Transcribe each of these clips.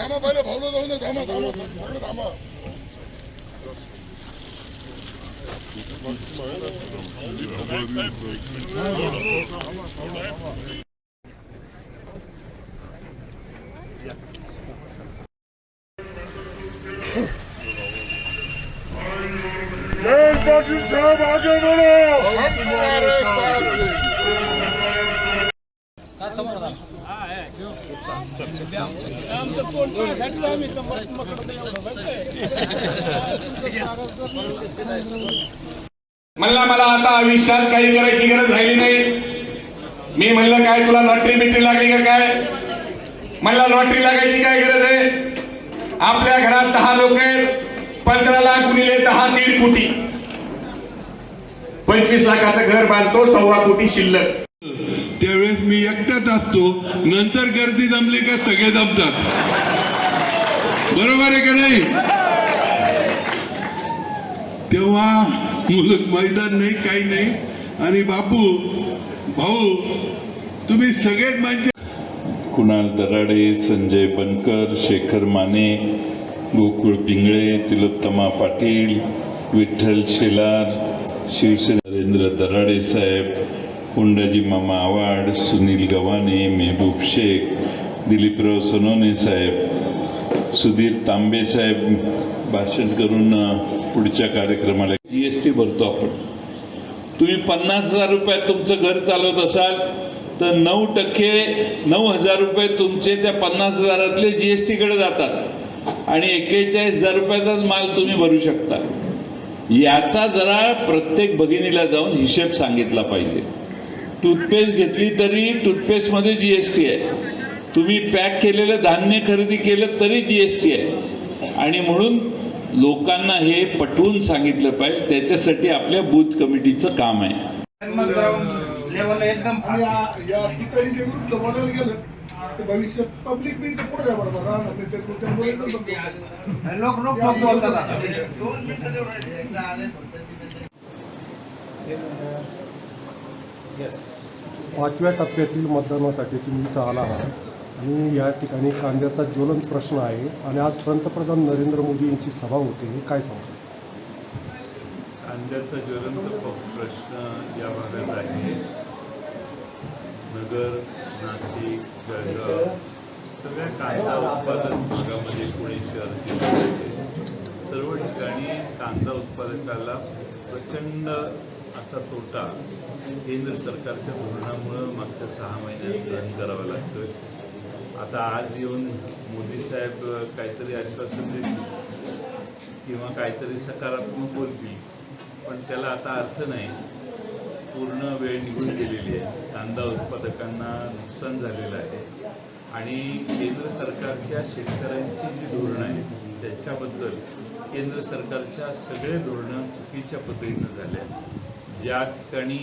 담아 빨리 바로 넣어 담아 담아 바로 담아 Gel bakayım sana bakayım bana. Hamdülillah. म्हणला मला आता आयुष्यात काही करायची गरज राहिली नाही. मी म्हणलं काय तुला लॉटरी बिटरी लागली का काय? म्हणला लॉटरी लागायची काय गरज आहे? आपल्या घरात दहा लोक आहेत. पंधरा लाख गुणिले दहा दीड कोटी. पंचवीस लाखाचं घर बांधतो सव्वा कोटी शिल्लक. त्यावेळेस मी एकटाच असतो. नंतर गर्दी जमली का सगळे जमतात. बरोबर आहे का नाही? तेव्हा मुलं मैदान नाही काही नाही. आणि बापू भाऊ तुम्ही सगळेच माझे कुणाल दराडे संजय बनकर शेखर माने गोकुळ पिंगळे तिलोत्तमा पाटील विठ्ठल शेलार शिवसेना नरेंद्र दराडे साहेब कोंडाजी मामा आवाड सुनील गव्हाणे मेहबूब शेख दिलीपराव सोनवणे साहेब सुधीर तांबे साहेब भाषण करून पुढच्या कार्यक्रमाला जी एस टी भरतो आपण. तुम्ही पन्नास हजार रुपयात तुमचं घर चालवत असाल तर नऊ टक्के नऊ हजार रुपये तुमचे त्या पन्नास हजारातले जी एस टीकडे जातात. आणि एक्केचाळीस हजार रुपयाचाच माल तुम्ही भरू शकता. याचा जरा प्रत्येक भगिनीला जाऊन हिशेब सांगितला पाहिजे. टूथपेस्ट घेतली तरी टूथपेस्टमध्ये जी एस टी आहे. तुम्ही पॅक केलेलं धान्य खरेदी केलं तरी जी एस टी आहे. आणि म्हणून लोकांना हे पटवून सांगितलं पाहिजे त्याच्यासाठी आपल्या बूथ कमिटीचं काम आहे. भविष्यात पब्लिक पुढे बरोबर राहणार. लोक लोक लोक बोलतात. पाचव्या टप्प्यातील मतदानासाठी तुम्ही इथं आला आहात. आणि या ठिकाणी कांद्याचा ज्वलंत प्रश्न आहे. आणि आज पंतप्रधान नरेंद्र मोदी यांची सभा होते. हे काय सांगता कांद्याचा ज्वलंत प्रश्न या भागात आहे. नगर नाशिक जळगाव सगळ्या कांदा उत्पादन भागामध्ये पुणे शहर. सर्व ठिकाणी कांदा उत्पादकाला प्रचंड असा तोटा केंद्र सरकारच्या धोरणामुळं मागच्या सहा महिन्यात सहन करावं लागतोय. आता आज येऊन मोदी साहेब काहीतरी आश्वासन देतील किंवा काहीतरी सकारात्मक बोलतील पण त्याला आता अर्थ नाही. पूर्ण वेळ निघून गेलेली आहे. कांदा उत्पादकांना नुकसान झालेलं आहे. आणि केंद्र सरकारच्या शेतकऱ्यांची जी धोरणं आहेत त्याच्याबद्दल केंद्र सरकारच्या सगळे धोरणं चुकीच्या पद्धतीनं झाल्या ज्या ठिकाणी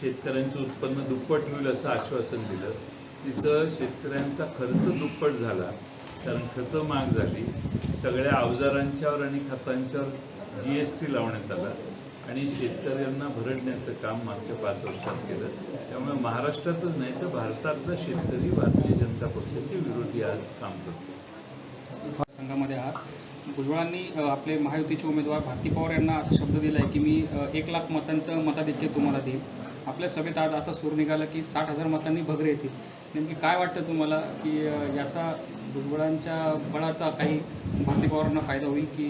शेतकऱ्यांचं उत्पन्न दुप्पट होईल असं आश्वासन दिलं तिथं शेतकऱ्यांचा खर्च दुप्पट झाला. कारण खतं महाग झाली. सगळ्या अवजारांच्यावर आणि खतांच्यावर जी एस टी लावण्यात आला आणि शेतकऱ्यांना भरडण्याचं काम मागच्या पाच वर्षात केलं. त्यामुळे महाराष्ट्रातच नाही तर भारतातला शेतकरी भारतीय जनता पक्षाचे विरोधी आज काम करतो संघामध्ये आहात. भुजबळांनी आपले महायुतीचे उमेदवार भारती पवार यांना असा शब्द दिला आहे की मी एक लाख मतांचं मताधिक्य तुम्हाला देईन. आपल्या सभेत आज असा सूर निघाला की साठ हजार मतांनी भगरे येतील. नेमकी काय वाटतं तुम्हाला की याचा भुजबळांच्या बळाचा काही भारती पवारांना फायदा होईल की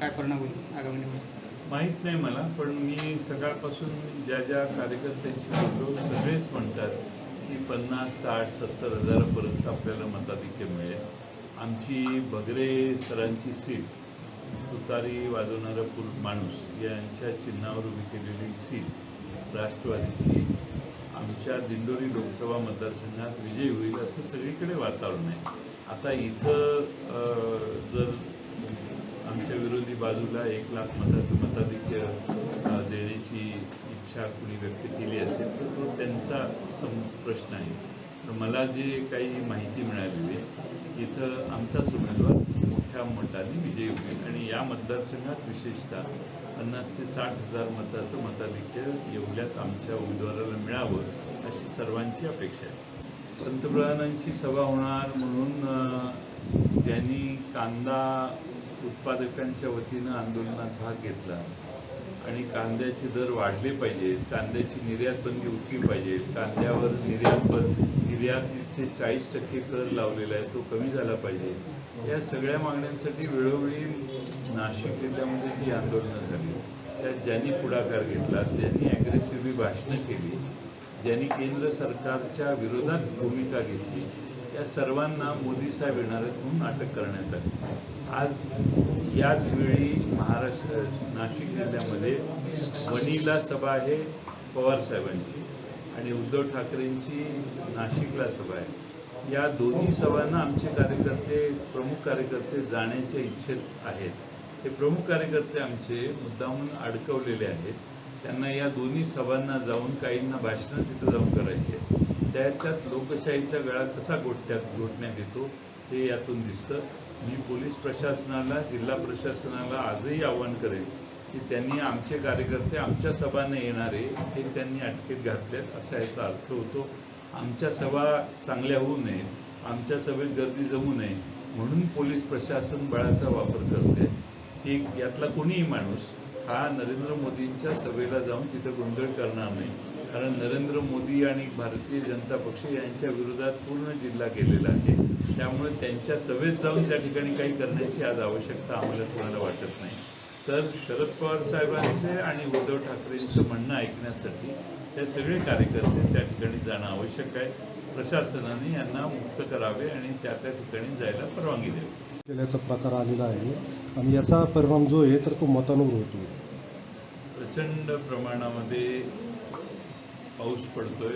काय परिणाम होईल आगामी निवडणूक माहीत नाही मला पण मी सकाळपासून ज्या ज्या कार्यकर्त्यांशी बोललो सगळेच म्हणतात की पन्नास साठ सत्तर हजारापर्यंत आपल्याला मताधिक्य मिळेल. आमची बगरे सरांची सीट तुतारी वाजवणारा पुर माणूस यांच्या चिन्हावर उभी केलेली सीट राष्ट्रवादीची. आमच्या दिंडोरी लोकसभा मतदारसंघात विजयी होईल असं सगळीकडे वातावरण आहे. आता इथं जर आमच्या विरोधी बाजूला एक लाख मताचं मताधिक्य देण्याची इच्छा कुणी व्यक्त केली असेल तर तो त्यांचा सम प्रश्न आहे. तर मला जे काही माहिती मिळालेली आहे इथं आमचाच उमेदवार मोठ्या मताने विजयी होईल. आणि या मतदारसंघात विशेषतः पन्नास ते साठ हजार मताचं मताधिक्य एवढ्यात आमच्या उमेदवाराला मिळावं अशी सर्वांची अपेक्षा आहे. पंतप्रधानांची सभा होणार म्हणून त्यांनी कांदा उत्पादकांच्या वतीनं आंदोलनात भाग घेतला. आणि कांद्याचे दर वाढले पाहिजेत कांद्याची निर्यात बंदी उठली पाहिजे कांद्यावर निर्यात बंद निर्यातीचे चाळीस टक्के कर लावलेला आहे तो कमी झाला पाहिजे. या सगळ्या मागण्यांसाठी वेळोवेळी नाशिक जिल्ह्यामध्ये जी आंदोलनं झाली. त्यात ज्यांनी पुढाकार घेतला त्यांनी ॲग्रेसिव्हली भाषणं केली. ज्यांनी केंद्र सरकारच्या विरोधात भूमिका घेतली या सर्वांना मोदी साहेब येणार आहेत म्हणून अटक करण्यात आली. आज याच वेळी महाराष्ट्र नाशिक जिल्ह्यामध्ये वणीला सभा आहे पवार साहेबांची. आणि उद्धव ठाकरेंची नाशिकला सभा आहे. या दोन्ही सभांना आमचे कार्यकर्ते प्रमुख कार्यकर्ते जाण्याच्या इच्छेत आहेत. हे प्रमुख कार्यकर्ते आमचे मुद्दामून अडकवलेले आहेत. त्यांना या दोन्ही सभांना जाऊन काहींना भाषणं तिथं जाऊन करायची त्याच्यात लोकशाहीचा वेळा कसा गोठ्यात घोटण्यात येतो हे यातून दिसतं. मी पोलीस प्रशासनाला जिल्हा प्रशासनाला आजही आव्हान करेन की त्यांनी आमचे कार्यकर्ते आमच्या सभांना येणारे हे त्यांनी अटकेत घातलेत असा याचा अर्थ होतो. आमच्या सभा चांगल्या होऊ नये आमच्या सभेत गर्दी जमू नये म्हणून पोलीस प्रशासन बळाचा वापर करते. की यातला कोणीही माणूस हा नरेंद्र मोदींच्या सभेला जाऊन तिथं गोंधळ करणार नाही. कारण नरेंद्र मोदी आणि भारतीय जनता पक्ष यांच्या विरोधात पूर्ण जिल्हा गेलेला आहे. त्यामुळे त्यांच्या सभेत जाऊन त्या ठिकाणी काही करण्याची आज आवश्यकता आम्हाला कोणाला वाटत नाही. तर शरद पवार साहेबांचे आणि उद्धव ठाकरेंचं म्हणणं ऐकण्यासाठी हे सगळे कार्यकर्ते त्या ठिकाणी जाणं आवश्यक आहे. प्रशासनाने यांना मुक्त करावे आणि त्या त्या ठिकाणी जायला परवानगी द्यावी. केल्याचा प्रकार आलेला आहे. आणि याचा परिणाम जो आहे तर तो मतांवर होतो प्रचंड प्रमाणामध्ये पाऊस पडतोय.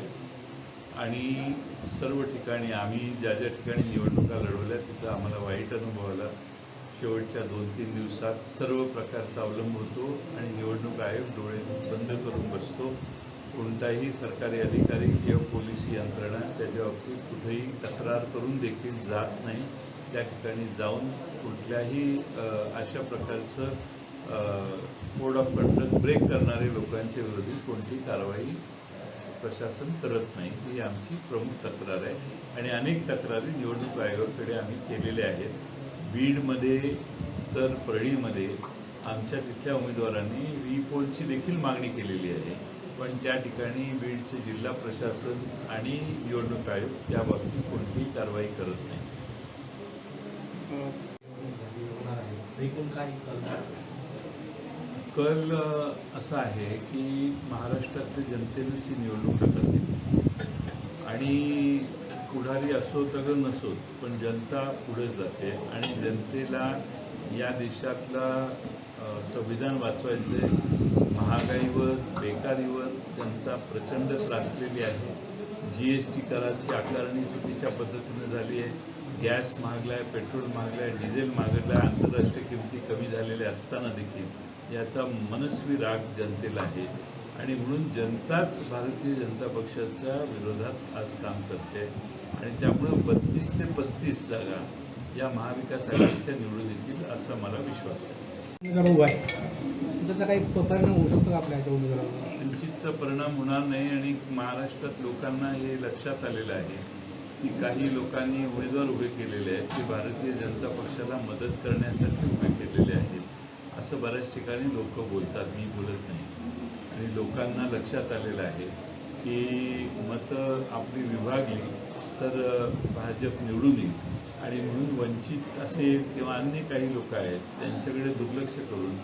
आणि सर्व ठिकाणी आम्ही ज्या ज्या ठिकाणी निवडणुका लढवल्या तिथं आम्हाला वाईट अनुभव आला. शेवटच्या दोन तीन दिवसात सर्व प्रकारचा अवलंब होतो आणि निवडणूक आयोग डोळे बंद करून बसतो. कोणताही सरकारी अधिकारी किंवा पोलीस यंत्रणा त्याच्या बाबतीत कुठेही तक्रार करून देखील जात नाही. त्या ठिकाणी जाऊन कुठल्याही अशा प्रकारचं कोड ऑफ कंडक्ट ब्रेक करणारे लोकांच्या विरोधी कोणती कारवाई प्रशासन करत नाही ही आमची प्रमुख तक्रार आहे. आणि अनेक तक्रारी निवडणूक आयोगाकडे आम्ही केलेल्या आहेत. बीडमध्ये तर परळीमध्ये आमच्या तिथल्या उमेदवारांनी रिपोलची देखील मागणी केलेली आहे. पण त्या ठिकाणी बीडचे जिल्हा प्रशासन आणि निवडणूक आयोग त्या बाबतीत कोणतीही कारवाई करत नाही. कल असा आहे की महाराष्ट्रातल्या जनतेनंच ही निवडणूक हातात आणि पुढारी असो तर नसोत पण जनता पुढे जाते आणि जनतेला या देशातला संविधान वाचवायचे महागाईवर बेकारीवर जनता प्रचंड त्रासलेली आहे. जी एस टी कराची आकारणी चुकीच्या पद्धतीने झाली आहे. गॅस महागला आहे पेट्रोल महागला आहे डिझेल महागला आहे आंतरराष्ट्रीय किमती कमी झालेल्या असताना देखील याचा मनस्वी राग जनतेला आहे. आणि म्हणून जनताच भारतीय जनता पक्षाच्या विरोधात आज काम करते. आणि त्यामुळं बत्तीस ते पस्तीस जागा या महाविकास आघाडीच्या निवडून येतील असा मला विश्वास आहे. त्याचा काही परिणाम होऊ शकतो का आपल्या उमेदवारावर? वंचितचा परिणाम होणार नाही आणि महाराष्ट्रात लोकांना हे लक्षात आलेलं आहे की काही लोकांनी उमेदवार उभे केलेले आहेत ते भारतीय जनता पक्षाला मदत करण्यासाठी उभे केलेले आहेत. असं बऱ्याच ठिकाणी लोक बोलतात मी बोलत नाही. आणि लोकांना लक्षात आलेलं आहे की मतं आपली विभागली तर भाजप निवडून येईल. आणि म्हणून वंचित असेल किंवा अन्य काही लोक आहेत त्यांच्याकडे दुर्लक्ष करून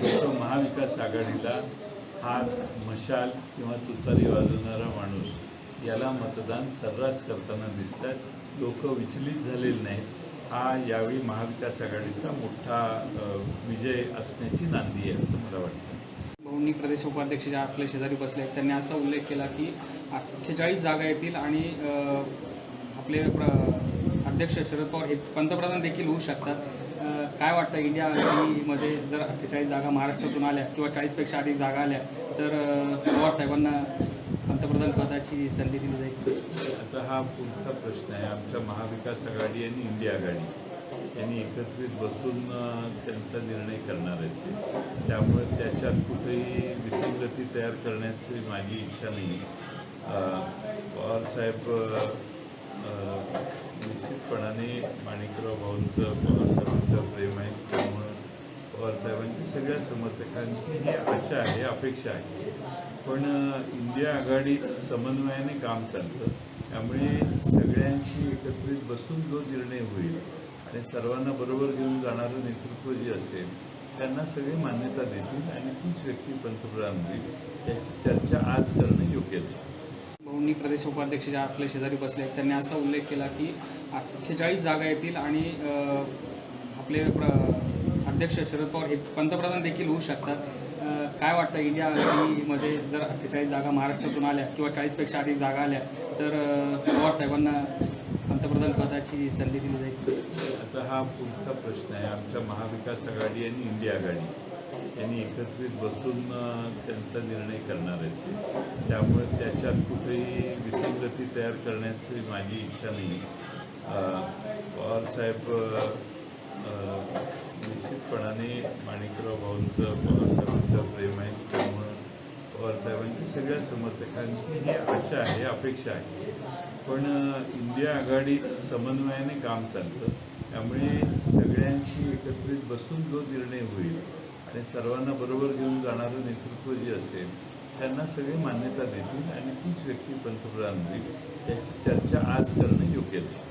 लोक महाविकास आघाडीला हा मशाल किंवा तुतारी वाजवणारा माणूस याला मतदान सर्रास करताना दिसतात. लोक विचलित झालेले नाहीत. हा यावेळी महाविकास आघाडीचा मोठा विजय असण्याची नांदी आहे असं मला वाटतं. भाऊंनी प्रदेश उपाध्यक्ष ज्या आपल्या शेजारी बसले आहेत त्यांनी असा उल्लेख केला की अठ्ठेचाळीस जागा येतील आणि आपले प्र अध्यक्ष शरद पवार हे पंतप्रधान देखील होऊ शकतात. काय वाटतं इंडिया आघाडीमध्ये जर अठ्ठेचाळीस जागा महाराष्ट्रातून आल्या किंवा चाळीसपेक्षा अधिक जागा आल्या तर पवार साहेबांना पंतप्रधान पदाची संधी दिली जाईल. आता हा पुढचा प्रश्न आहे. आमच्या महाविकास आघाडी आणि इंडिया आघाडी यांनी एकत्रित बसून त्यांचा निर्णय करणार आहेत त्यामुळे त्याच्यात कुठेही विसंगती तयार करण्याची माझी इच्छा नाही. पवारसाहेब निश्चितपणाने माणिकराव भाऊंचं पवारसाहेबांचं प्रेम आहे त्यामुळं पवारसाहेबांची सगळ्या समर्थकांची ही आशा आहे अपेक्षा आहे. पण इंडिया आघाडीत समन्वयाने काम चालतं. त्यामुळे सगळ्यांशी एकत्रित बसून जो निर्णय होईल आणि सर्वांना बरोबर घेऊन जाणारं नेतृत्व जे असेल त्यांना सगळे मान्यता देतील आणि तीच व्यक्ती पंतप्रधान होईल याची चर्चा आज करणं योग्य नाही. भाऊंनी प्रदेश उपाध्यक्ष ज्या आपल्या शेजारी बसले आहेत. त्यांनी असा उल्लेख केला की अठ्ठेचाळीस जागा येतील आणि आपले प्र अध्यक्ष शरद पवार हे पंतप्रधान देखील होऊ शकतात. काय वाटतं इंडिया आघाडीमध्ये जर अठ्ठेचाळीस जागा महाराष्ट्रातून आल्या किंवा चाळीसपेक्षा अधिक जागा आल्या तर पवार साहेबांना पंतप्रधान पदाची संधी दिली जाईल? आता हा पुढचा प्रश्न आहे. आमच्या महाविकास आघाडी आणि इंडिया आघाडी यांनी एकत्रित बसून त्यांचा निर्णय करणार आहेत. त्यामुळे त्याच्यात कुठेही विसंगती तयार करण्याची माझी इच्छा नाही. अ, पवारसाहेब निश्चितपणाने माणिकराव भाऊंचं पवारसाहेबांचं प्रेम आहे. त्यामुळं पवारसाहेबांची सगळ्या समर्थकांची ही आशा आहे अपेक्षा आहे. पण इंडिया आघाडीत समन्वयाने काम चालतं. त्यामुळे सगळ्यांशी एकत्रित बसून जो निर्णय होईल आणि सर्वांना बरोबर घेऊन जाणारं नेतृत्व जे असेल त्यांना सगळे मान्यता देतील आणि तीच व्यक्ती पंतप्रधान होईल याची चर्चा आज करणं योग्य नाही.